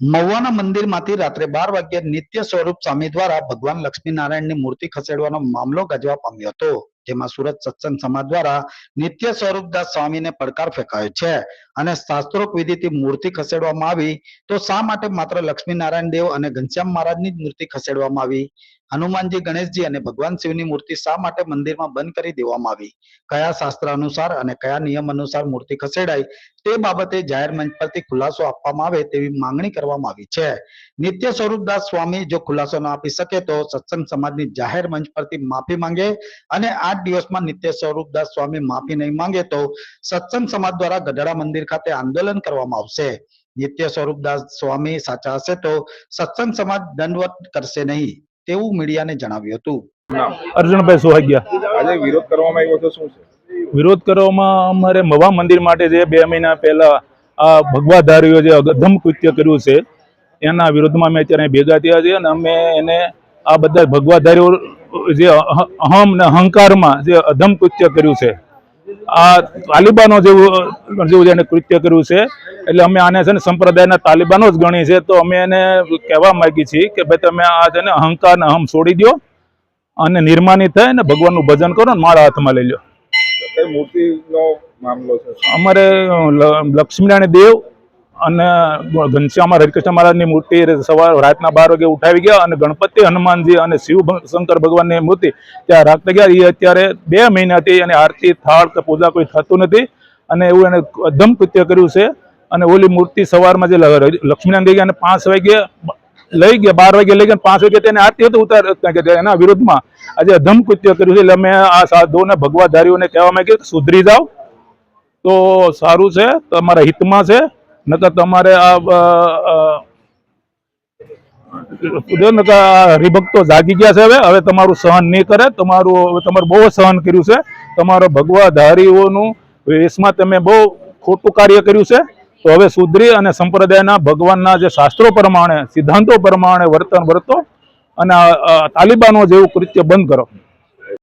મહુવાના મંદિરમાંથી રાત્રે બાર વાગ્યે નિત્ય સ્વરૂપ સ્વામી દ્વારા ભગવાન લક્ષ્મીનારાયણની મૂર્તિ ખસેડવાનો મામલો ગજવા પામ્યો હતો. જેમાં સુરત સત્સંગ સમાજ દ્વારા નિત્ય સ્વરૂપદાસ સ્વામીને પડકાર ફેંકાયો છે. અને શાસ્ત્રોક વિધિથી મૂર્તિ ખસેડવામાં આવી તો શા માટે માત્ર લક્ષ્મીનારાયણ દેવ અને ઘનશ્યામ મહારાજની જ મૂર્તિ ખસેડવામાં આવી? હનુમાનજી, ગણેશજી અને ભગવાન શિવની મૂર્તિ શા માટે મંદિરમાં બંધ કરી દેવામાં આવી? કયા શાસ્ત્ર અનુસાર અને કયા નિયમ અનુસાર મૂર્તિ ખસેડાઈ તે બાબતે જાહેર મંચ પરથી ખુલાસો આપવામાં આવે તેવી માંગણી કરવામાં આવી છે. નિત્ય સ્વરૂપદાસ સ્વામી જો ખુલાસો ન આપી શકે તો સત્સંગ સમાજની જાહેર મંચ પરથી માફી માંગે અને આઠ દિવસમાં નિત્ય સ્વરૂપદાસ સ્વામી માફી નહીં માંગે તો સત્સંગ સમાજ દ્વારા ગઢડા મંદિર ખાતે આંદોલન કરવામાં આવશે. નિત્ય સ્વરૂપદાસ સ્વામી સાચા હશે તો સત્સંગ સમાજ દંડવત કરશે નહીં તેવું મીડિયાને જણાવ્યું હતું. અર્જુનભાઈ સુહાગ્યા આજે વિરોધ કરવામાં આવ્યો તો શું છે? વિરોધ કરવામાં અમારે મવા મંદિર માટે જે બે મહિના પહેલા આ ભગવાધારીઓ જે અધમ કૃત્ય કર્યું છે એના વિરોધમાં અમે અત્યારે ભેગા થયા છીએ અને અમે એને આ બધા ભગવાધારીઓ જે અહ- અહમ ને અહંકારમાં જે અધમ કૃત્ય કર્યું છે. આ તાલિબાનો જેવું જેવું જેને કૃત્ય કર્યું છે એટલે અમે આને છે ને સંપ્રદાયના તાલિબાનો જ ગણી છે તો અમે એને કહેવા માંગી છીએ કે ભાઈ તમે આ છે ને અહંકાર ને અહમ છોડી દો અને નિર્માની થાય ને ભગવાનનું ભજન કરો ને મારા હાથમાં લઈ લો. મૂર્તિનો મામલો છે? અમારે લક્ષ્મીનારાયણ દેવ અને ઘનશ્યામ હરિકૃષ્ણ મહારાજની મૂર્તિ સવાર, રાતના બાર વાગે ઉઠાવી ગયા અને ગણપતિ હનુમાનજી અને શિવ શંકર ભગવાનની મૂર્તિ ત્યાં રાખતા ગયા. એ અત્યારે બે મહિનાથી અને આરતી, થાળ કે પૂજા કોઈ થતું નથી અને એવું એને દમ કૃત્ય કર્યું છે અને ઓલી મૂર્તિ સવારમાં જે લક્ષ્મીનારાયણ ગઈ ગયા અને પાંચ વાગે લઈ ગયા, બાર વાગે લઈ ગયા પાંચ વાગે તેને આરતી હતી ઉતાર એના વિરુદ્ધમાં આજે અધમ કૃત્ય કર્યું છે. એટલે અમે આ સાધુઓને ભગવાધારીઓને કહેવા માંગીએ સુધરી જાઓ. તો સારું છે, તમારા હિતમાં છે. નકર તમારે આ હરિભક્તો જાગી ગયા છે હવે હવે તમારું સહન નહીં કરે, તમારું, હવે તમારું બહુ સહન કર્યું છે. તમારો ભગવાધારીઓનું વેશમાં તમે બહુ ખોટું કાર્ય કર્યું છે. તો હવે સુધરી અને સંપ્રદાયના ભગવાનના જે શાસ્ત્રો પ્રમાણે, સિદ્ધાંતો પ્રમાણે વર્તન વર્તો અને તાલિબાનો જેવું કૃત્ય બંધ કરો.